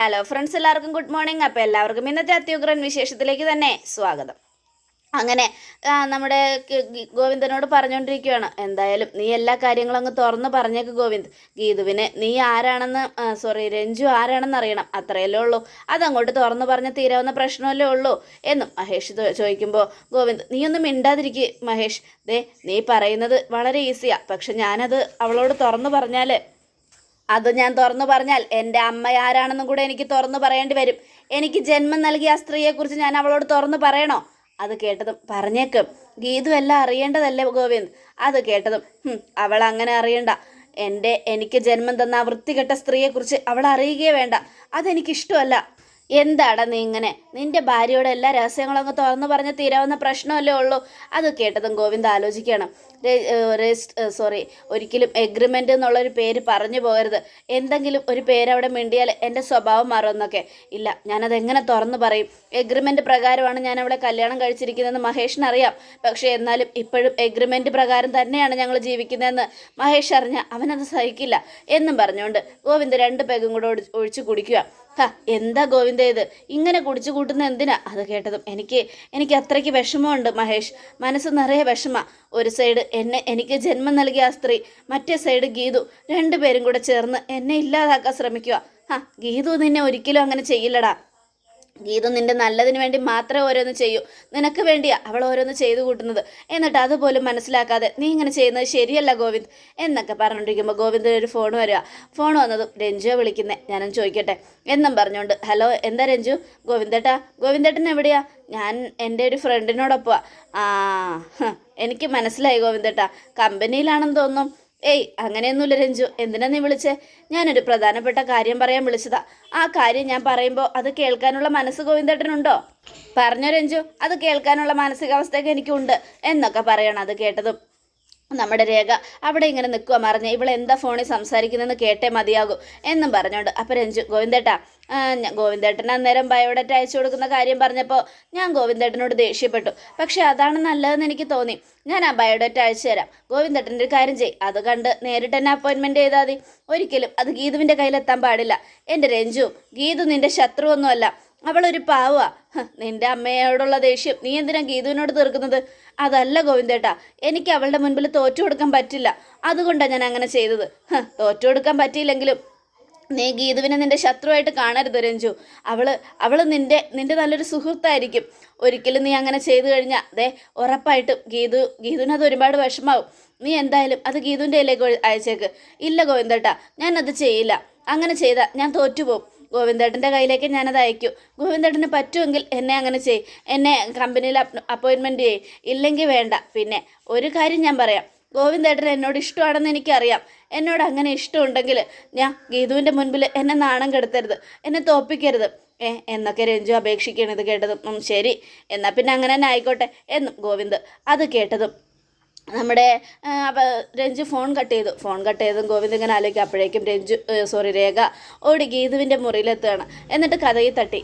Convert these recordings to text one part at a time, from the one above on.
Hello friends എല്ലാവർക്കും good morning അപ്പോൾ എല്ലാവർക്കും ഇന്നത്തെ അത്യുഗ്രൻ വിശേഷത്തിലേക്ക് തന്നെ സ്വാഗതം. അങ്ങനെ നമ്മുടെ ഗോവിന്ദനോട് പറഞ്ഞുകൊണ്ടിരിക്കുകയാണ് എന്തായാലും നീ എല്ലാ കാര്യങ്ങളും അങ്ങ് തുറന്ന് പറഞ്ഞേക്ക് ഗോവിന്ദ്. ഗീതുവിന് നീ ആരാണെന്ന് സോറി രഞ്ജു ആരാണെന്ന് അറിയണം. അത്രയല്ലേ ഉള്ളൂ. അതങ്ങോട്ട് തുറന്ന് പറഞ്ഞ് തീരാവുന്ന പ്രശ്നമല്ലേ ഉള്ളൂ. എന്നും മഹേഷ് ചോദിക്കുമ്പോൾ ഗോവിന്ദ് നീ ഒന്നും മിണ്ടാതിരിക്കുക മഹേഷ്. ദേ നീ പറയുന്നത് വളരെ ഈസിയാണ് പക്ഷെ ഞാനത് അവളോട് തുറന്ന് പറഞ്ഞാൽ അത് ഞാൻ തുറന്നു പറഞ്ഞാൽ എന്റെ അമ്മ ആരാണെന്നും കൂടെ എനിക്ക് തുറന്നു പറയേണ്ടി വരും. എനിക്ക് ജന്മം നൽകിയ ആ സ്ത്രീയെക്കുറിച്ച് ഞാൻ അവളോട് തുറന്നു പറയണോ? അത് കേട്ടതും പറഞ്ഞേക്കും. ഗീതു എല്ലാം അറിയേണ്ടതല്ലേ ഗോവിന്ദ്? അത് കേട്ടതും അവൾ അങ്ങനെ അറിയണ്ട. എന്റെ എനിക്ക് ജന്മം തന്ന ആ വൃത്തികെട്ട സ്ത്രീയെക്കുറിച്ച് അവൾ അറിയുകയേ വേണ്ട. അതെനിക്കിഷ്ടമല്ല. എന്താടാ നീ ഇങ്ങനെ? നിന്റെ ഭാര്യയോട് എല്ലാ രഹസ്യങ്ങളും അങ്ങ് തുറന്നു പറഞ്ഞ് തീരാവുന്ന പ്രശ്നമല്ലേ ഉള്ളൂ. അത് കേട്ടതും ഗോവിന്ദ് ആലോചിക്കണം. സോറി ഒരിക്കലും എഗ്രിമെന്റ് എന്നുള്ളൊരു പേര് പറഞ്ഞു പോകരുത്. എന്തെങ്കിലും ഒരു പേര് അവിടെ മിണ്ടിയാൽ എന്റെ സ്വഭാവം മാറുമെന്നൊക്കെ. ഇല്ല ഞാനത് എങ്ങനെ തുറന്നു പറയും? എഗ്രിമെന്റ് പ്രകാരമാണ് ഞാൻ അവളെ കല്യാണം കഴിച്ചിരിക്കുന്നതെന്ന് മഹേഷിന് അറിയാം. പക്ഷേ എന്നാലും ഇപ്പോഴും എഗ്രിമെന്റ് പ്രകാരം തന്നെയാണ് ഞങ്ങൾ ജീവിക്കുന്നതെന്ന് മഹേഷ് അറിഞ്ഞ അവനത് സഹിക്കില്ല എന്നും പറഞ്ഞുകൊണ്ട് ഗോവിന്ദ് രണ്ട് പെഗും കൂടെ ഒഴി- ഒഴിച്ച് കുടിക്കുക. എന്താ ഗോവിന്ദ ഇത്? ഇങ്ങനെ കുടിച്ചു കൂട്ടുന്ന എന്തിനാ? അത് കേട്ടതും എനിക്ക് എനിക്ക് അത്രയ്ക്ക് വിഷമമുണ്ട് മഹേഷ്. മനസ്സ് നിറയെ വിഷമ. ഒരു സൈഡ് എന്നെ എനിക്ക് ജന്മം നൽകിയ ആ സ്ത്രീ മറ്റേ സൈഡ് ഗീതു രണ്ടുപേരും കൂടെ ചേർന്ന് എന്നെ ഇല്ലാതാക്കാൻ ശ്രമിക്കുക. ആ ഗീതു നിന്നെ ഒരിക്കലും അങ്ങനെ ചെയ്യില്ലടാ. ഗീതു നിന്റെ നല്ലതിന് വേണ്ടി മാത്രമേ ഓരോന്ന് ചെയ്യൂ. നിനക്ക് വേണ്ടിയാ അവൾ ഓരോന്ന് ചെയ്തു കൂട്ടുന്നത്. എന്നിട്ട് അതുപോലും മനസ്സിലാക്കാതെ നീ ഇങ്ങനെ ചെയ്യുന്നത് ശരിയല്ല ഗോവിന്ദ് എന്നൊക്കെ പറഞ്ഞുകൊണ്ടിരിക്കുമ്പോൾ ഗോവിന്ദിന് ഒരു ഫോൺ വരിക. ഫോൺ വന്നതും രഞ്ജുവെ വിളിക്കുന്നത് ഞാനും ചോദിക്കട്ടെ. എന്നും പറഞ്ഞുകൊണ്ട് ഹലോ എന്താ രഞ്ജു? ഗോവിന്ദേട്ടാ? ഗോവിന്ദേട്ടൻ എവിടെയാ? ഞാൻ എന്റെ ഒരു ഫ്രണ്ടിനോടൊപ്പം ആ എനിക്ക് മനസ്സിലായി ഗോവിന്ദേട്ടാ. കമ്പനിയിലാണെന്ന് തോന്നുന്നു. ഏയ് അങ്ങനെയൊന്നുമില്ല രഞ്ജു. എന്തിനാ നീ വിളിച്ചേ? ഞാനൊരു പ്രധാനപ്പെട്ട കാര്യം പറയാൻ വിളിച്ചതാ. ആ കാര്യം ഞാൻ പറയുമ്പോൾ അത് കേൾക്കാനുള്ള മനസ്സ് ഗോവിന്ദേട്ടനുണ്ടോ? പറഞ്ഞോ രഞ്ജു. അത് കേൾക്കാനുള്ള മാനസികാവസ്ഥയൊക്കെ എനിക്കുണ്ട്. എന്നൊക്കെ പറയണം അത് കേട്ടതും. നമ്മുടെ രേഖ അവിടെ ഇങ്ങനെ നിൽക്കുക മറിഞ്ഞ് ഇവളെന്താ ഫോണിൽ സംസാരിക്കുന്നതെന്ന് കേട്ടേ മതിയാകും എന്നും പറഞ്ഞോണ്ട്. അപ്പം രഞ്ജു ഗോവിന്ദേട്ടാ ഗോവിന്ദേട്ടൻ അന്നേരം ബയോഡേറ്റ അയച്ചു കൊടുക്കുന്ന കാര്യം പറഞ്ഞപ്പോൾ ഞാൻ ഗോവിന്ദേട്ടനോട് ദേഷ്യപ്പെട്ടു. പക്ഷേ അതാണ് നല്ലതെന്ന് എനിക്ക് തോന്നി. ഞാൻ ആ ബയോഡേറ്റ അയച്ചു തരാം. ഗോവിന്ദേട്ടന്റെ ഒരു കാര്യം ചെയ് അത് കണ്ട് നേരിട്ട് തന്നെ അപ്പോയിൻമെന്റ് ചെയ്താൽ മതി. ഒരിക്കലും അത് ഗീതുവിന്റെ കയ്യിലെത്താൻ പാടില്ല. എന്റെ രഞ്ജു ഗീതു നിന്റെ ശത്രുവൊന്നുമല്ല. അവളൊരു പാവാ നിന്റെ അമ്മയോടുള്ള ദേഷ്യം നീ എന്തിനാ ഗീതുവിനോട് തീർക്കുന്നത്? അതല്ല ഗോവിന്ദേട്ടാ എനിക്ക് അവളുടെ മുൻപിൽ തോറ്റു കൊടുക്കാൻ പറ്റില്ല. അതുകൊണ്ടാണ് ഞാൻ അങ്ങനെ ചെയ്തത്. തോറ്റു കൊടുക്കാൻ പറ്റിയില്ലെങ്കിലും നീ ഗീതുവിനെ നിന്റെ ശത്രുവായിട്ട് കാണരുത് രഞ്ജു. അവൾ അവൾ നിന്റെ നിന്റെ നല്ലൊരു സുഹൃത്തായിരിക്കും. ഒരിക്കലും നീ അങ്ങനെ ചെയ്തു കഴിഞ്ഞാൽ ദേ ഉറപ്പായിട്ടും ഗീതു ഗീതുവിന് അത് ഒരുപാട് വിഷമാവും. നീ എന്തായാലും അത് ഗീതുവിന്റെ കയ്യിലേക്ക് അയച്ചേക്ക്. ഇല്ല ഗോവിന്ദേട്ടാ ഞാനത് ചെയ്യില്ല. അങ്ങനെ ചെയ്താൽ ഞാൻ തോറ്റുപോകും ഗോവിന്ദേട്ടന്റെ കയ്യിലേക്ക് ഞാനത് അയക്കും. ഗോവിന്ദേട്ടന് പറ്റുമെങ്കിൽ എന്നെ അങ്ങനെ ചെയ് എന്നെ കമ്പനിയിൽ അപ്പോയിൻമെന്റ് ചെയ്യും. ഇല്ലെങ്കിൽ വേണ്ട. പിന്നെ ഒരു കാര്യം ഞാൻ പറയാം. ഗോവിന്ദേട്ടൻ എന്നോട് ഇഷ്ടമാണെന്ന് എനിക്കറിയാം. എന്നോട് അങ്ങനെ ഇഷ്ടമുണ്ടെങ്കിൽ ഞാൻ ഗീതുവിന്റെ മുൻപിൽ എന്നെ നാണം കെടുത്തരുത്. എന്നെ തോപ്പിക്കരുത്. ഏ എന്നൊക്കെ രഞ്ജു അപേക്ഷിക്കണത് കേട്ടതും. ശരി. എന്നാൽ പിന്നെ അങ്ങനെ തന്നെ ആയിക്കോട്ടെ. എന്നും ഗോവിന്ദ് അത് കേട്ടതും നമ്മുടെ അപ്പോൾ രഞ്ജു ഫോൺ കട്ട് ചെയ്തു. ഫോൺ കട്ട് ചെയ്തും ഗോവിന്ദ് ഇങ്ങനെ ആലോചിക്കും. അപ്പോഴേക്കും രഞ്ജു സോറി രേഖ ഓടി ഗീതുവിന്റെ മുറിയിലെത്തുകയാണ്. എന്നിട്ട് കഥയിൽ തട്ടി.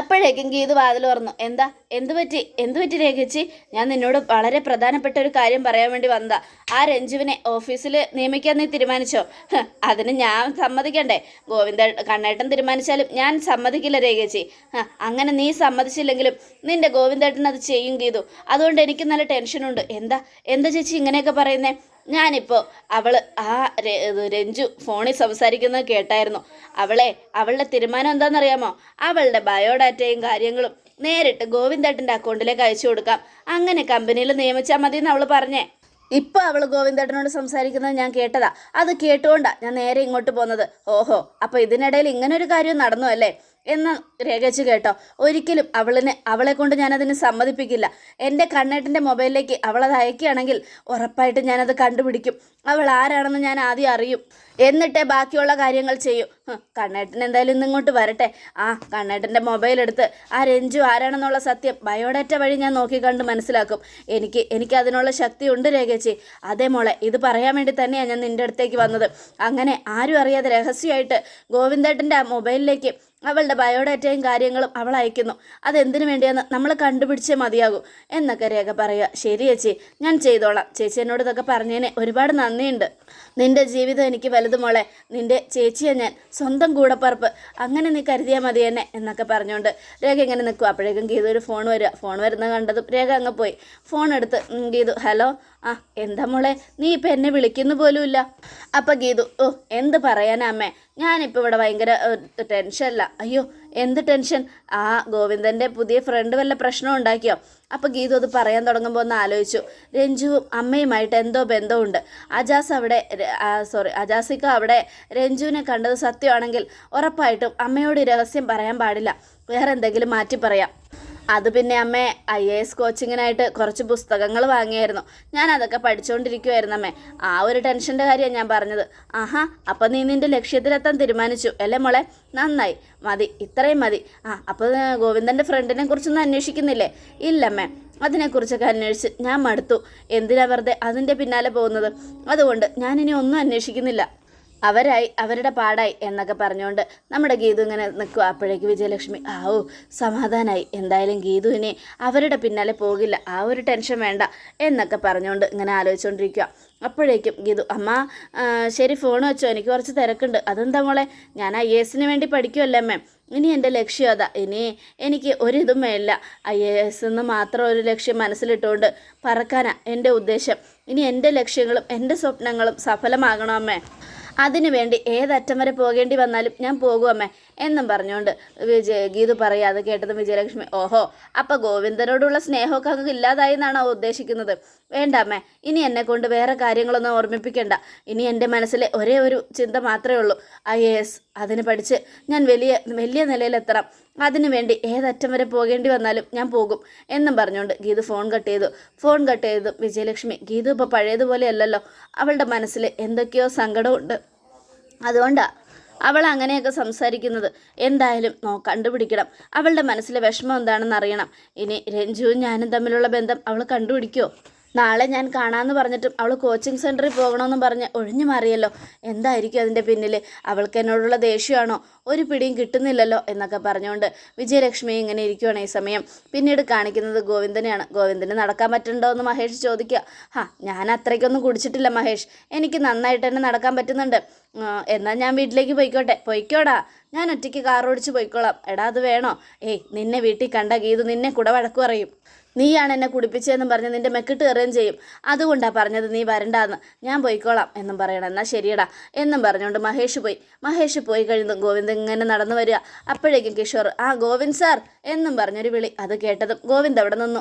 അപ്പോഴേക്കും ഗീത് വാതിൽ തുറന്നു. എന്താ? എന്ത് പറ്റി? എന്ത് പറ്റി രേഖച്ചി? ഞാൻ നിന്നോട് വളരെ പ്രധാനപ്പെട്ട ഒരു കാര്യം പറയാൻ വേണ്ടി വന്നതാ. ആ രഞ്ജുവിനെ ഓഫീസിൽ നിയമിക്കാൻ നീ തീരുമാനിച്ചോ? അതിന് ഞാൻ സമ്മതിക്കണ്ടേ. ഗോവിന്ദ കണ്ണേട്ടൻ തീരുമാനിച്ചാലും ഞാൻ സമ്മതിക്കില്ല രേഖച്ചി. അങ്ങനെ നീ സമ്മതിച്ചില്ലെങ്കിലും നിന്റെ ഗോവിന്ദേട്ടൻ അത് ചെയ്യും ഗീതു. അതുകൊണ്ട് എനിക്ക് നല്ല ടെൻഷനുണ്ട്. എന്താ? എന്താ ചേച്ചി ഇങ്ങനെയൊക്കെ പറയുന്നേ? ഞാനിപ്പോൾ അവൾ ആ രഞ്ജു ഫോണിൽ സംസാരിക്കുന്നത് കേട്ടായിരുന്നു. അവളെ അവളുടെ തീരുമാനം എന്താണെന്നറിയാമോ? അവളുടെ ബയോഡാറ്റയും കാര്യങ്ങളും നേരിട്ട് ഗോവിന്ദേട്ടന്റെ അക്കൗണ്ടിലേക്ക് അയച്ചു കൊടുക്കാം. അങ്ങനെ കമ്പനിയിൽ നിയമിച്ചാൽ മതി എന്ന് അവൾ പറഞ്ഞേ. ഇപ്പോൾ അവൾ ഗോവിന്ദേട്ടനോട് സംസാരിക്കുന്നത് ഞാൻ കേട്ടതാ. അത് കേട്ടുകൊണ്ടാണ് ഞാൻ നേരെ ഇങ്ങോട്ട് പോകുന്നത് ഓഹോ അപ്പോൾ ഇതിനിടയിൽ ഇങ്ങനൊരു കാര്യം നടന്നു അല്ലേ? എന്ന് രേഖച്ച് കേട്ടോ. ഒരിക്കലും അവളിനെ അവളെ കൊണ്ട് ഞാനതിന് സമ്മതിപ്പിക്കില്ല. എന്റെ കണ്ണേട്ടന്റെ മൊബൈലിലേക്ക് അവളത് അയക്കുകയാണെങ്കിൽ ഉറപ്പായിട്ടും ഞാനത് കണ്ടുപിടിക്കും. അവൾ ആരാണെന്ന് ഞാൻ ആദ്യം അറിയും. എന്നിട്ടേ ബാക്കിയുള്ള കാര്യങ്ങൾ ചെയ്യൂ. കണ്ണേട്ടൻ എന്തായാലും ഇന്ന് ഇങ്ങോട്ട് വരട്ടെ. ആ കണ്ണേട്ടന്റെ മൊബൈൽ എടുത്ത് ആ രഞ്ജു ആരാണെന്നുള്ള സത്യം ബയോഡാറ്റ വഴി ഞാൻ നോക്കിക്കണ്ട് മനസ്സിലാക്കും. എനിക്ക് എനിക്ക് അതിനുള്ള ശക്തി ഉണ്ട് രേഖച്ചി. അതേ മോളെ ഇത് പറയാൻ വേണ്ടി തന്നെയാണ് ഞാൻ നിന്റെ അടുത്തേക്ക് വന്നത്. അങ്ങനെ ആരും അറിയാതെ രഹസ്യമായിട്ട് ഗോവിന്ദേട്ടന്റെ ആ മൊബൈലിലേക്ക് അവളുടെ ബയോഡാറ്റയും കാര്യങ്ങളും അവൾ അയക്കുന്നു. അതെന്തിനു വേണ്ടിയാന്ന് നമ്മൾ കണ്ടുപിടിച്ചേ മതിയാകൂ എന്നൊക്കെ രേഖ പറയുക. ശരി ചേച്ചി ഞാൻ ചെയ്തോളാം. ചേച്ചി എന്നോട് ഇതൊക്കെ പറഞ്ഞതിന് ഒരുപാട് നന്ദിയുണ്ട്. നിന്റെ ജീവിതം എനിക്ക് വലുത് മോളെ. നിന്റെ ചേച്ചിയെ ഞാൻ സ്വന്തം കൂടപ്പറപ്പ്. അങ്ങനെ നീ കരുതിയാൽ മതി എന്നെ എന്നൊക്കെ പറഞ്ഞുകൊണ്ട് രേഖ ഇങ്ങനെ നിൽക്കും. അപ്പോഴേക്കും ഗീതു ഒരു ഫോൺ വരിക. ഫോൺ വരുന്ന കണ്ടതും രേഖ അങ്ങ് പോയി. ഫോൺ എടുത്ത് ഗീതു ഹലോ. ആ എന്താ മോളെ? നീ ഇപ്പം എന്നെ വിളിക്കുന്നു പോലുമില്ല. അപ്പം ഗീതു ഓ എന്ത് പറയാനാ അമ്മേ? ഞാനിപ്പോൾ ഇവിടെ ഭയങ്കര ടെൻഷനല്ല അയ്യോ എന്ത് ടെൻഷൻ? ആ ഗോവിന്ദന്റെ പുതിയ ഫ്രണ്ട് വല്ല പ്രശ്നം ഉണ്ടാക്കിയോ? അപ്പോൾ ഗീതു അത് പറയാൻ തുടങ്ങുമ്പോൾ ഒന്ന് ആലോചിച്ചു. രഞ്ജുവും അമ്മയുമായിട്ട് എന്തോ ബന്ധമുണ്ട്. അജാസ് അവിടെ സോറി അജാസിക്ക അവിടെ രഞ്ജുവിനെ കണ്ടത് സത്യമാണെങ്കിൽ ഉറപ്പായിട്ടും അമ്മയോട് രഹസ്യം പറയാൻ പാടില്ല. വേറെ എന്തെങ്കിലും മാറ്റി പറയാം. അത് പിന്നെ അമ്മ ഐ എ എസ് കോച്ചിങ്ങിനായിട്ട് കുറച്ച് പുസ്തകങ്ങൾ വാങ്ങിയായിരുന്നു. ഞാൻ അതൊക്കെ പഠിച്ചുകൊണ്ടിരിക്കുമായിരുന്നു അമ്മേ. ആ ഒരു ടെൻഷന്റെ കാര്യമാണ് ഞാൻ പറഞ്ഞത്. ആഹാ അപ്പം നീ നിന്റെ ലക്ഷ്യത്തിലെത്താൻ തീരുമാനിച്ചു. അല്ലേ മോളെ? നന്നായി. മതി ഇത്രയും മതി. ആ അപ്പോൾ ഗോവിന്ദന്റെ ഫ്രണ്ടിനെ കുറിച്ചൊന്നും അന്വേഷിക്കുന്നില്ലേ? ഇല്ലമ്മേ അതിനെക്കുറിച്ചൊക്കെ അന്വേഷിച്ച് ഞാൻ മടുത്തു. എന്തിനാ വെറുതെ അതിന്റെ പിന്നാലെ പോകുന്നത്? അതുകൊണ്ട് ഞാനിനി ഒന്നും അന്വേഷിക്കുന്നില്ല. അവരായി അവരുടെ പാടായി എന്നൊക്കെ പറഞ്ഞുകൊണ്ട് നമ്മുടെ ഗീതു ഇങ്ങനെ നിൽക്കുക അപ്പോഴേക്ക് വിജയലക്ഷ്മി ആ ഓ സമാധാനമായി എന്തായാലും ഗീതുവിനെ അവരുടെ പിന്നാലെ പോകില്ല. ആ ഒരു ടെൻഷൻ വേണ്ട എന്നൊക്കെ പറഞ്ഞുകൊണ്ട് ഇങ്ങനെ ആലോചിച്ചുകൊണ്ടിരിക്കുക അപ്പോഴേക്കും ഗീതു അമ്മ ശരി ഫോൺ വെച്ചോ. എനിക്ക് കുറച്ച് തിരക്കുണ്ട്. അതെന്താ മോളെ? ഞാൻ ഐ എസിന് വേണ്ടി പഠിക്കുമല്ലേ അമ്മേ? ഇനി എന്റെ ലക്ഷ്യം അതാ. ഇനി എനിക്ക് ഒരിതും വേണ്ട. ഐ എ എസ് എന്ന് മാത്രം ഒരു ലക്ഷ്യം മനസ്സിലിട്ടുകൊണ്ട് പറക്കാനാ എന്റെ ഉദ്ദേശം. ഇനി എന്റെ ലക്ഷ്യങ്ങളും എന്റെ സ്വപ്നങ്ങളും സഫലമാകണം അമ്മേ അതിനു വേണ്ടി ഏതറ്റം വരെ പോകേണ്ടി വന്നാലും ഞാൻ പോകും അമ്മേ എന്നും പറഞ്ഞുകൊണ്ട് വിജയ ഗീതു പറയുക. അത് കേട്ടത് വിജയലക്ഷ്മി ഓഹോ അപ്പം ഗോവിന്ദനോടുള്ള സ്നേഹമൊക്കെ അങ്ങ് ഇല്ലാതായി എന്നാണോ ഉദ്ദേശിക്കുന്നത്? വേണ്ട അമ്മേ ഇനി എന്നെ കൊണ്ട് വേറെ കാര്യങ്ങളൊന്നും ഓർമ്മിപ്പിക്കേണ്ട. ഇനി എന്റെ മനസ്സിലെ ഒരേ ഒരു ചിന്ത മാത്രമേ ഉള്ളൂ. ഐ എ എസ് അതിന് പഠിച്ച് ഞാൻ വലിയ വലിയ നിലയിലെത്തണം. അതിനു വേണ്ടി ഏതറ്റം വരെ പോകേണ്ടി വന്നാലും ഞാൻ പോകും എന്നും പറഞ്ഞുകൊണ്ട് ഗീതു ഫോൺ കട്ട് ചെയ്തു. ഫോൺ കട്ട് ചെയ്തു വിജയലക്ഷ്മി ഗീതു ഇപ്പോൾ പഴയതുപോലെ അല്ലല്ലോ. അവളുടെ മനസ്സിൽ എന്തൊക്കെയോ സങ്കടമുണ്ട്. അതുകൊണ്ടാണ് അവൾ അങ്ങനെയൊക്കെ സംസാരിക്കുന്നത്. എന്തായാലും നോ കണ്ടുപിടിക്കണം. അവളുടെ മനസ്സിലെ വിഷമം എന്താണെന്ന് അറിയണം. ഇനി രഞ്ജുവും ഞാനും തമ്മിലുള്ള ബന്ധം അവൾ കണ്ടുപിടിക്കുമോ നാളെ ഞാൻ കാണാമെന്ന് പറഞ്ഞിട്ടും അവൾ കോച്ചിങ് സെന്ററിൽ പോകണമെന്ന് പറഞ്ഞ് ഒഴിഞ്ഞു മാറിയല്ലോ. എന്തായിരിക്കും അതിന്റെ പിന്നിൽ അവൾക്ക് എന്നോടുള്ള ദേഷ്യമാണോ? ഒരു പിടിയും കിട്ടുന്നില്ലല്ലോ എന്നൊക്കെ പറഞ്ഞുകൊണ്ട് വിജയലക്ഷ്മി ഇങ്ങനെ ഇരിക്കുവാണ് ഈ സമയം. പിന്നീട് കാണിക്കുന്നത് ഗോവിന്ദനെയാണ്. ഗോവിന്ദന് നടക്കാൻ പറ്റുന്നുണ്ടോ എന്ന് മഹേഷ് ചോദിക്കുക. ഹാ ഞാൻ അത്രയ്ക്കൊന്നും കുടിച്ചിട്ടില്ല മഹേഷ്. എനിക്ക് നന്നായിട്ട് തന്നെ നടക്കാൻ പറ്റുന്നുണ്ട്. എന്നാൽ ഞാൻ വീട്ടിലേക്ക് പോയിക്കോട്ടെ. പോയിക്കോടാ. ഞാൻ ഒറ്റയ്ക്ക് കാർ ഓടിച്ച് പോയിക്കോളാം. എടാ അത് വേണോ? ഏയ് നിന്നെ വീട്ടിൽ കണ്ട ഗീതു നിന്നെ കൂടെ വഴക്കു പറയും. നീയാണ് എന്നെ കുടിപ്പിച്ചതെന്നും പറഞ്ഞ് നിന്റെ മെക്കിട്ട് കയറുകയും ചെയ്യും. അതുകൊണ്ടാണ് പറഞ്ഞത് നീ വരണ്ടാന്ന്. ഞാൻ പോയിക്കോളാം എന്നും പറയണം. എന്നാൽ ശരിയടാ എന്നും പറഞ്ഞുകൊണ്ട് മഹേഷ് പോയി. മഹേഷ് പോയി കഴിഞ്ഞതും ഗോവിന്ദ് ഇങ്ങനെ നടന്നു വരിക. അപ്പോഴേക്കും കിഷോർ ആ ഗോവിന്ദ് സാർ എന്നും പറഞ്ഞൊരു വിളി അത് കേട്ടതും ഗോവിന്ദ് അവിടെ നിന്നു.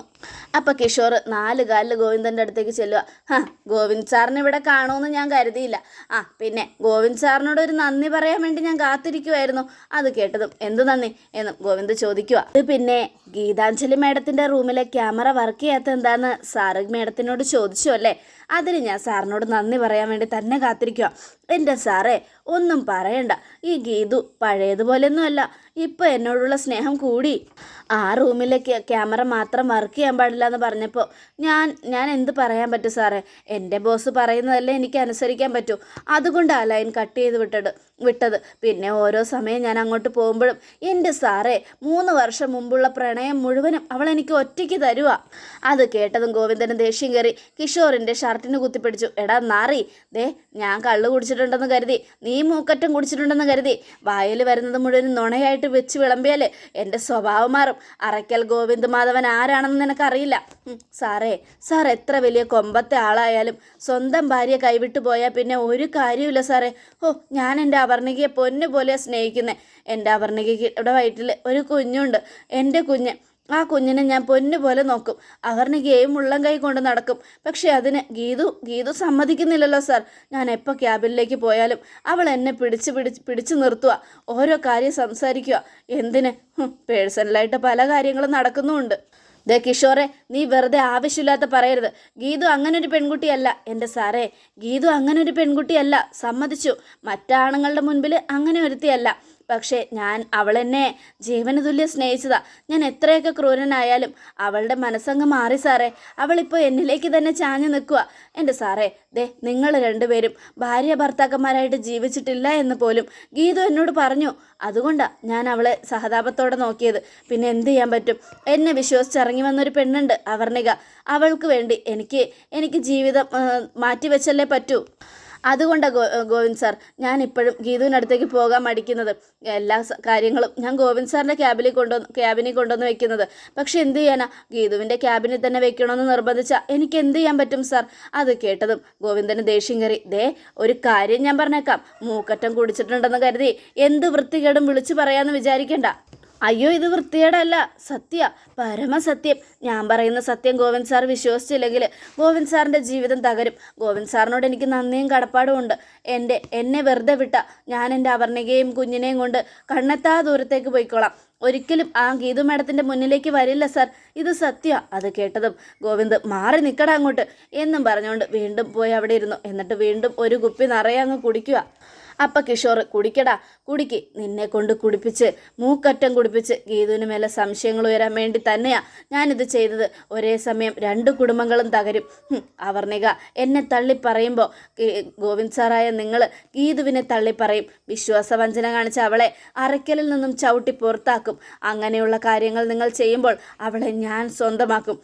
അപ്പം കിഷോർ നാല് കാലിൽ ഗോവിന്ദന്റെ അടുത്തേക്ക് ചെല്ലുക. ഹാ ഗോവിന്ദ് സാറിനെ ഇവിടെ കാണുമെന്ന് ഞാൻ കരുതിയില്ല. ആ പിന്നെ ഗോവിന്ദ് സാറിനോട് ഒരു നന്ദി പറയാൻ വേണ്ടി ഞാൻ കാത്തിരിക്കുമായിരുന്നു അത് കേട്ടതും എന്ത് നന്ദി? എന്നും ഗോവിന്ദ് ചോദിക്കുക. അത് പിന്നെ ഗീതാഞ്ജലി മേഡത്തിന്റെ റൂമിലെ ക്യാമറ വർക്ക് ചെയ്യാത്ത എന്താന്ന് സാറ് മേഡത്തിനോട് ചോദിച്ചു അല്ലേ? അതിന് ഞാൻ സാറിനോട് നന്ദി പറയാൻ വേണ്ടി തന്നെ കാത്തിരിക്കുക എന്റെ സാറേ ഒന്നും പറയണ്ട. ഈ ഗീതു പഴയതുപോലെയൊന്നുമല്ല. ഇപ്പോൾ എന്നോടുള്ള സ്നേഹം കൂടി. ആ റൂമിലെ ക്യാമറ മാത്രം വർക്ക് ചെയ്യാൻ പാടില്ല എന്ന് പറഞ്ഞപ്പോൾ ഞാൻ ഞാൻ എന്ത് പറയാൻ പറ്റും സാറേ? എന്റെ ബോസ് പറയുന്നതല്ലേ എനിക്ക് അനുസരിക്കാൻ പറ്റൂ. അതുകൊണ്ടാണ് ലൈൻ കട്ട് ചെയ്ത് വിട്ടത് വിട്ടത്. പിന്നെ ഓരോ സമയം ഞാൻ അങ്ങോട്ട് പോകുമ്പോഴും എന്റെ സാറേ മൂന്ന് വർഷം മുമ്പുള്ള പ്രണയം മുഴുവനും അവൾ എനിക്ക് ഒറ്റയ്ക്ക് തരുക അത് കേട്ടതും ഗോവിന്ദന് ദേഷ്യം കയറി കിഷോറിന്റെ ഷർട്ടിന് കുത്തിപ്പിടിച്ചു. എടാ നാറി ദേ ഞാൻ കള്ളു കുടിച്ചിട്ടുണ്ടെന്ന് കരുതി നീ മൂക്കറ്റം കുടിച്ചിട്ടുണ്ടെന്ന് കരുതി. വായിൽ വരുന്നത് മുഴുവനും നുണയായിട്ട് വെച്ച് വിളമ്പിയാൽ എന്റെ സ്വഭാവം മാറും. അറയ്ക്കൽ ഗോവിന്ദ് മാധവൻ ആരാണെന്ന് നിനക്കറിയില്ല? സാറേ സാർ എത്ര വലിയ കൊമ്പത്തെ ആളായാലും സ്വന്തം ഭാര്യ കൈവിട്ടു പോയാൽ പിന്നെ ഒരു കാര്യമില്ല സാറേ. ഓ ഞാൻ എന്റെ അവർണികയെ പൊന്നു പോലെ സ്നേഹിക്കുന്നത് എന്റെ അവർണികയ്ക്ക് ഇവിടെ വയറ്റിൽ ഒരു കുഞ്ഞുണ്ട്. എന്റെ കുഞ്ഞ് ആ കുഞ്ഞിനെ ഞാൻ പൊന്നു പോലെ നോക്കും. ഗെയിം ഉള്ളം കൈ കൊണ്ട് നടക്കും. പക്ഷെ അതിന് ഗീതു ഗീതു സമ്മതിക്കുന്നില്ലല്ലോ സാർ. ഞാൻ എപ്പോൾ ക്യാബിനിലേക്ക് പോയാലും അവൾ എന്നെ പിടിച്ച് പിടിച്ച് പിടിച്ചു നിർത്തുക ഓരോ കാര്യം സംസാരിക്കുക എന്തിന്? പേഴ്സണലായിട്ട് പല കാര്യങ്ങളും നടക്കുന്നുമുണ്ട്. ദേ കിഷോറെ നീ വെറുതെ ആവശ്യമില്ലാത്ത പറയരുത്. ഗീതു അങ്ങനൊരു പെൺകുട്ടിയല്ല. എന്റെ സാറേ ഗീതു അങ്ങനൊരു പെൺകുട്ടിയല്ല. സമ്മതിച്ചു. മറ്റാണുങ്ങളുടെ മുൻപിൽ അങ്ങനെ ഒരുത്തിയല്ല. പക്ഷേ ഞാൻ അവളെന്നെ ജീവന തുല്യം സ്നേഹിച്ചതാ. ഞാൻ എത്രയൊക്കെ ക്രൂരനായാലും അവളുടെ മനസ്സങ്ങ് മാറി സാറേ. അവളിപ്പോൾ എന്നിലേക്ക് തന്നെ ചാഞ്ഞു നിൽക്കുക എന്റെ സാറേ ദേ നിങ്ങൾ രണ്ടുപേരും ഭാര്യ ഭർത്താക്കന്മാരായിട്ട് ജീവിച്ചിട്ടില്ല എന്ന് പോലും ഗീതു എന്നോട് പറഞ്ഞു. അതുകൊണ്ടാണ് ഞാൻ അവളെ സഹതാപത്തോടെ നോക്കിയത്. പിന്നെ എന്ത് ചെയ്യാൻ പറ്റും? എന്നെ വിശ്വസിച്ചിറങ്ങി വന്നൊരു പെണ്ണുണ്ട് അവർണിക. അവൾക്ക് വേണ്ടി എനിക്ക് എനിക്ക് ജീവിതം മാറ്റിവെച്ചല്ലേ പറ്റൂ? അതുകൊണ്ടാണ് ഗോ ഗോവിന്ദ് സാർ ഞാൻ ഇപ്പോഴും ഗീതുവിനടുത്തേക്ക് പോകാൻ മടിക്കുന്നത്. എല്ലാ കാര്യങ്ങളും ഞാൻ ഗോവിന്ദ് സാറിന്റെ ക്യാബിൽ കൊണ്ടുവന്ന് ക്യാബിനിൽ കൊണ്ടുവന്ന് വെക്കുന്നത്. പക്ഷെ എന്ത് ചെയ്യാനാ? ഗീതുവിന്റെ ക്യാബിനിൽ തന്നെ വെക്കണമെന്ന് നിർബന്ധിച്ചാൽ എനിക്ക് എന്ത് ചെയ്യാൻ പറ്റും സാർ? അത് കേട്ടതും ഗോവിന്ദന് ദേഷ്യം കയറി. ദേ ഒരു കാര്യം ഞാൻ പറഞ്ഞേക്കാം. മൂക്കറ്റം കുടിച്ചിട്ടുണ്ടെന്ന് കരുതി എന്ത് വൃത്തികേടും വിളിച്ചു പറയാമെന്ന് വിചാരിക്കണ്ട. അയ്യോ ഇത് വൃത്തികേടല്ല. സത്യ പരമസത്യം. ഞാൻ പറയുന്ന സത്യം ഗോവിന്ദ് സാർ വിശ്വസിച്ചില്ലെങ്കിൽ ഗോവിന്ദ് സാറിന്റെ ജീവിതം തകരും. ഗോവിന്ദ് സാറിനോട് എനിക്ക് നന്ദിയും കടപ്പാടും ഉണ്ട്. എന്റെ എന്നെ വെറുതെ വിട്ട ഞാൻ എന്റെ അവർണികയും കുഞ്ഞിനെയും കൊണ്ട് കണ്ണെത്താ ദൂരത്തേക്ക് പോയിക്കോളാം. ഒരിക്കലും ആ ഗീതു മാഡത്തിന്റെ മുന്നിലേക്ക് വരില്ല സാർ. ഇത് സത്യ. അത് കേട്ടതും ഗോവിന്ദ് മാറി നിൽക്കട അങ്ങോട്ട് എന്നും പറഞ്ഞുകൊണ്ട് വീണ്ടും പോയി അവിടെ ഇരുന്നു. എന്നിട്ട് വീണ്ടും ഒരു കുപ്പി നിറയെ അങ്ങ് കുടിക്കുക. അപ്പ കിഷോർ കുടിക്കടാ. കുടിക്ക്. നിന്നെ കൊണ്ട് കുടിപ്പിച്ച് മൂക്കറ്റം കുടിപ്പിച്ച് ഗീതുവിന് മേലെ സംശയങ്ങൾ ഉയരാൻ വേണ്ടി തന്നെയാ ഞാനിത് ചെയ്തത്. ഒരേ സമയം രണ്ട് കുടുംബങ്ങളും തകരും. അവർണിക എന്നെ തള്ളി പറയുമ്പോൾ ഗോവിന്ദ് സാറായ നിങ്ങൾ ഗീതുവിനെ തള്ളി പറയും. വിശ്വാസവഞ്ചന കാണിച്ച അവളെ അറയ്ക്കലിൽ നിന്നും ചവിട്ടി പുറത്താക്കും. അങ്ങനെയുള്ള കാര്യങ്ങൾ നിങ്ങൾ ചെയ്യുമ്പോൾ അവളെ ഞാൻ സ്വന്തമാക്കും.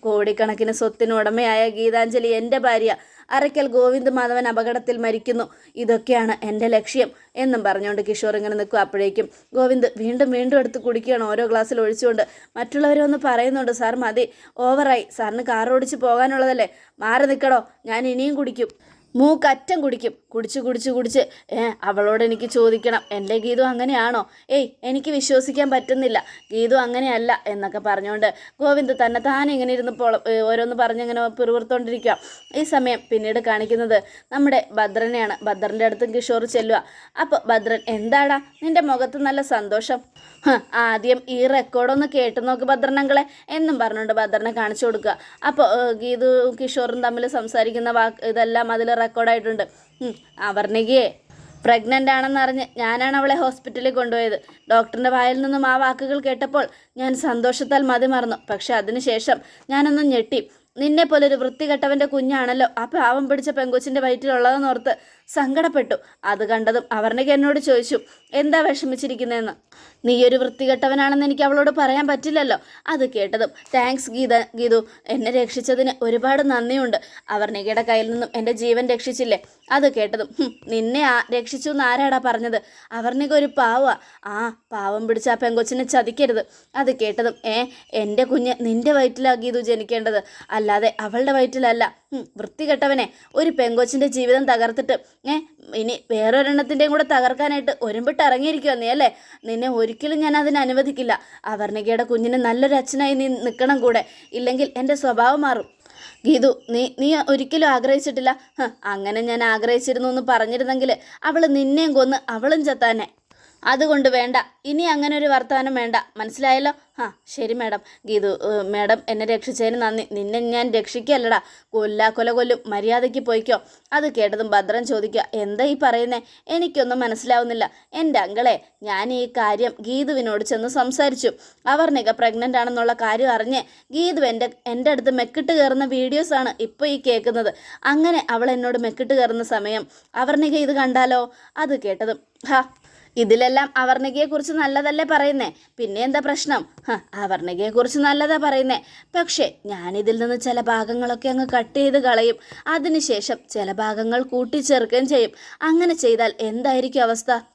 കോടിക്കണക്കിന് സ്വത്തിന് ഉടമയായ ഗീതാഞ്ജലി എന്റെ ഭാര്യ. അറയ്ക്കൽ ഗോവിന്ദ് മാധവൻ അപകടത്തിൽ മരിക്കുന്നു. ഇതൊക്കെയാണ് എന്റെ ലക്ഷ്യം എന്നും പറഞ്ഞുകൊണ്ട് കിഷോർ ഇങ്ങനെ നിൽക്കും അപ്പോഴേക്കും ഗോവിന്ദ് വീണ്ടും വീണ്ടും എടുത്ത് കുടിക്കുകയാണ്. ഓരോ ഗ്ലാസ്സിൽ ഒഴിച്ചുകൊണ്ട് മറ്റുള്ളവരൊന്ന് പറയുന്നുണ്ട് സാർ മതി. ഓവറായി. സാറിന് കാർ ഓടിച്ച് പോകാനുള്ളതല്ലേ? മാറി നിൽക്കടോ. ഞാൻ ഇനിയും കുടിക്കും. മൂക്കറ്റം കുടിക്കും. കുടിച്ച് കുടിച്ച് കുടിച്ച്. ഏ അവളോട് എനിക്ക് ചോദിക്കണം. എന്റെ ഗീതു അങ്ങനെയാണോ? ഏയ് എനിക്ക് വിശ്വസിക്കാൻ പറ്റുന്നില്ല. ഗീതു അങ്ങനെയല്ല എന്നൊക്കെ പറഞ്ഞുകൊണ്ട് ഗോവിന്ദ് തന്നെ താൻ ഇങ്ങനെ ഇരുന്ന് പോള ഓരോന്ന് പറഞ്ഞിങ്ങനെ പിറുവിറുത്തോണ്ടിരിക്കുക ഈ സമയം പിന്നീട് കാണിക്കുന്നത് നമ്മുടെ ഭദ്രനെയാണ്. ഭദ്രന്റെ അടുത്ത് കിഷോർ ചെല്ലുക അപ്പോൾ ഭദ്രൻ എന്താടാ നിന്റെ മുഖത്ത് നല്ല സന്തോഷം? ആദ്യം ഈ റെക്കോർഡൊന്ന് കേട്ട് നോക്ക് ഭദ്രനങ്ങളെ എന്നും പറഞ്ഞുകൊണ്ട് ഭദ്രനെ കാണിച്ചു കൊടുക്കുക. അപ്പോൾ ഗീതു കിഷോറും തമ്മിൽ സംസാരിക്കുന്ന വാക്ക് ഇതെല്ലാം അതിൽ റെക്കോർഡായിട്ടുണ്ട് അവർണികയെ. പ്രഗ്നന്റ് ആണെന്നറിഞ്ഞ് ഞാനാണ് അവളെ ഹോസ്പിറ്റലിൽ കൊണ്ടുപോയത്. ഡോക്ടറിന്റെ വായിൽ നിന്നും ആ വാക്കുകൾ കേട്ടപ്പോൾ ഞാൻ സന്തോഷത്താൽ മതി മറന്നു. പക്ഷെ അതിനുശേഷം ഞാനൊന്നും ഞെട്ടി. നിന്നെ പോലെ ഒരു വൃത്തികെട്ടവന്റെ കുഞ്ഞാണല്ലോ. ആ പാവം പിടിച്ച പെങ്കൊച്ചിന്റെ വയറ്റിലുള്ളതെന്നോർത്ത് സങ്കടപ്പെട്ടു. അത് കണ്ടതും അവർണയ്ക്ക് എന്നോട് ചോദിച്ചു എന്താ വിഷമിച്ചിരിക്കുന്നതെന്ന്? നീ ഒരു വൃത്തികെട്ടവനാണെന്ന് എനിക്ക് അവളോട് പറയാൻ പറ്റില്ലല്ലോ. അത് കേട്ടതും താങ്ക്സ് ഗീത ഗീതു. എന്നെ രക്ഷിച്ചതിന് ഒരുപാട് നന്ദിയുണ്ട്. അവർണികയുടെ കയ്യിൽ നിന്നും എന്റെ ജീവൻ രക്ഷിച്ചില്ലേ? അത് കേട്ടതും നിന്നെ ആ രക്ഷിച്ചു എന്ന് ആരാടാ പറഞ്ഞത്? അവർണിക ഒരു പാവ. ആ പാവം പിടിച്ച ആ പെങ്കൊച്ചിനെ ചതിക്കരുത്. അത് കേട്ടതും ഏ എന്റെ കുഞ്ഞ് നിന്റെ വയറ്റിലാ ഗീതു ജനിക്കേണ്ടത്? അല്ലാതെ അവളുടെ വയറ്റിലല്ല. വൃത്തികെട്ടവനെ. ഒരു പെങ്കൊച്ചിന്റെ ജീവിതം തകർത്തിട്ട് ഏ ഇനി വേറൊരെണ്ണത്തിന്റെയും കൂടെ തകർക്കാനായിട്ട് ഒരുമ്പിട്ട് ഇറങ്ങിയിരിക്കുക നീ അല്ലേ? നിന്നെ ഒരിക്കലും ഞാൻ അതിനെ അനുവദിക്കില്ല. അവർണികയുടെ കുഞ്ഞിന് നല്ലൊരു അച്ഛനായി നീ നിൽക്കണം കൂടെ. ഇല്ലെങ്കിൽ എന്റെ സ്വഭാവം മാറും. ഗീതു നീ നീ ഒരിക്കലും ആഗ്രഹിച്ചിട്ടില്ല. അങ്ങനെ ഞാൻ ആഗ്രഹിച്ചിരുന്നു എന്ന് പറഞ്ഞിരുന്നെങ്കിൽ അവൾ നിന്നെയും കൊന്ന് അവളും ചത്താനെ. അതുകൊണ്ട് വേണ്ട. ഇനി അങ്ങനെ ഒരു വർത്തമാനം വേണ്ട. മനസ്സിലായല്ലോ? ആ ശരി മാഡം. ഗീതു മാഡം എന്നെ രക്ഷിച്ചതിന് നന്ദി. നിന്നെ ഞാൻ രക്ഷിക്കല്ലടാ കൊല്ലാ കൊല കൊല്ലും. മര്യാദയ്ക്ക് പോയിക്കോ. അത് കേട്ടതും ഭദ്രൻ ചോദിക്കുക. എന്താ ഈ പറയുന്നേ? എനിക്കൊന്നും മനസ്സിലാവുന്നില്ല. എന്റെ അങ്കളെ ഞാൻ ഈ കാര്യം ഗീതുവിനോട് ചെന്ന് സംസാരിച്ചു. അവർ നിക പ്രഗ്നന്റ് ആണെന്നുള്ള കാര്യം അറിഞ്ഞ് ഗീതു എന്റെ എന്റെ അടുത്ത് മെക്കിട്ട് കയറുന്ന വീഡിയോസാണ് ഇപ്പോൾ ഈ കേൾക്കുന്നത്. അങ്ങനെ അവൾ എന്നോട് മെക്കിട്ട് കയറുന്ന സമയം. അവർ നിക ഇത് കണ്ടാലോ? അത് കേട്ടതും ഹാ ഇതിലെല്ലാം അവർണികയെക്കുറിച്ച് നല്ലതല്ലേ പറയുന്നേ? പിന്നെ എന്താ പ്രശ്നം? അവർണികയെ കുറിച്ച് നല്ലതാ പറയുന്നേ. പക്ഷേ ഞാനിതിൽ നിന്ന് ചില ഭാഗങ്ങളൊക്കെ അങ്ങ് കട്ട് ചെയ്ത് കളയും. അതിനുശേഷം ചില ഭാഗങ്ങൾ കൂട്ടിച്ചേർക്കുകയും ചെയ്യും. അങ്ങനെ ചെയ്താൽ എന്തായിരിക്കും അവസ്ഥ?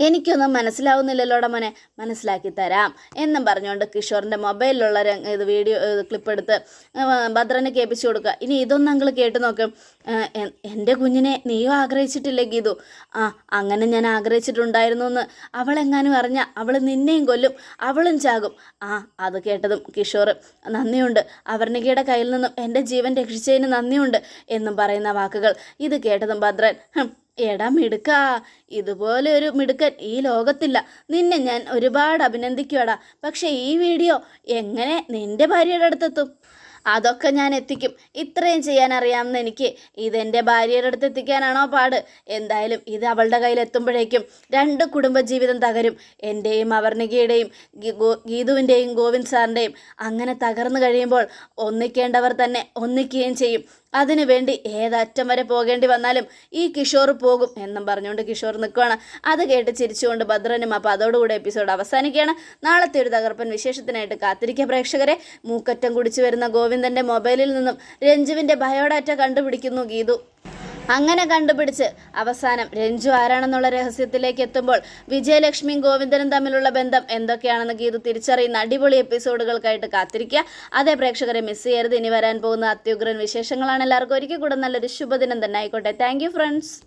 എനിക്കൊന്നും മനസ്സിലാവുന്നില്ലല്ലോടാ മോനെ. മനസ്സിലാക്കി തരാം. എന്നും പറഞ്ഞുകൊണ്ട് കിഷോറിന്റെ മൊബൈലിലുള്ള ഇത് വീഡിയോ ക്ലിപ്പ് എടുത്ത് ഭദ്രനെ കേൾപ്പിച്ചു കൊടുക്കുക. ഇനി ഇതൊന്നും അങ്കിൾ കേട്ട് നോക്കും. എന്റെ കുഞ്ഞിനെ നീയോ ആഗ്രഹിച്ചിട്ടില്ലേ ഗീതു? ആ അങ്ങനെ ഞാൻ ആഗ്രഹിച്ചിട്ടുണ്ടായിരുന്നു എന്ന് അവളെങ്ങാനും അറിഞ്ഞ അവൾ നിന്നെയും കൊല്ലും അവളും ചാകും. ആ അത് കേട്ടതും കിഷോർ നന്ദിയുണ്ട്. അവർണികയുടെ കയ്യിൽ നിന്നും എന്റെ ജീവൻ രക്ഷിച്ചതിന് നന്ദിയുണ്ട് എന്നും പറയുന്ന വാക്കുകൾ. ഇത് കേട്ടതും ഭദ്രൻ "ഹും, എടാ മിടുക്കാ ഇതുപോലെ ഒരു മിടുക്കൻ ഈ ലോകത്തില്ല. നിന്നെ ഞാൻ ഒരുപാട് അഭിനന്ദിക്കുവാടാ. പക്ഷേ ഈ വീഡിയോ എങ്ങനെ നിന്റെ ഭാര്യയുടെ അടുത്തെത്തും? അതൊക്കെ ഞാൻ എത്തിക്കും. ഇത്രയും ചെയ്യാൻ അറിയാമെന്ന് എനിക്ക് ഇതെന്റെ ഭാര്യയുടെ അടുത്ത് എത്തിക്കാനാണോ പാട്? എന്തായാലും ഇത് അവളുടെ കയ്യിൽ എത്തുമ്പോഴേക്കും രണ്ട് കുടുംബജീവിതം തകരും. എന്റെയും അവർണികയുടെയും ഗീതുവിന്റെയും ഗോവിന്ദ് സാറിന്റെയും അങ്ങനെ തകർന്നു കഴിയുമ്പോൾ ഒന്നിക്കേണ്ടവർ തന്നെ ഒന്നിക്കുകയും ചെയ്യും. അതിനു വേണ്ടി ഏതറ്റം വരെ പോകേണ്ടി വന്നാലും ഈ കിഷോർ പോകും എന്നും പറഞ്ഞുകൊണ്ട് കിഷോർ നിൽക്കുകയാണ് അത് കേട്ട് ചിരിച്ചുകൊണ്ട് ഭദ്രനും അപ്പോൾ അതോടുകൂടി എപ്പിസോഡ് അവസാനിക്കുകയാണ്. നാളത്തെ ഒരു തകർപ്പൻ വിശേഷത്തിനായിട്ട് കാത്തിരിക്കുക പ്രേക്ഷകരെ. മൂക്കറ്റം കുടിച്ചു വരുന്ന ഗോവിന്ദന്റെ മൊബൈലിൽ നിന്നും രഞ്ജുവിന്റെ ബയോഡാറ്റ കണ്ടുപിടിക്കുന്നു ഗീതു. അങ്ങനെ കണ്ടുപിടിച്ച് അവസാനം രഞ്ജു ആരാണെന്നുള്ള രഹസ്യത്തിലേക്ക് എത്തുമ്പോൾ വിജയലക്ഷ്മിയും ഗോവിന്ദനും തമ്മിലുള്ള ബന്ധം എന്തൊക്കെയാണെന്ന് ഗീതു തിരിച്ചറിയുന്ന അടിപൊളി എപ്പിസോഡുകൾക്കായിട്ട് കാത്തിരിക്കുക. അതേ പ്രേക്ഷകരെ മിസ് ചെയ്യരുത്. ഇനി വരാൻ പോകുന്ന അത്യുഗ്രൻ വിശേഷങ്ങളാണ് എല്ലാവർക്കും. ഒരിക്കൽ കൂടെ നല്ലൊരു ശുഭദിനം തന്നെ ആയിക്കോട്ടെ. Thank friends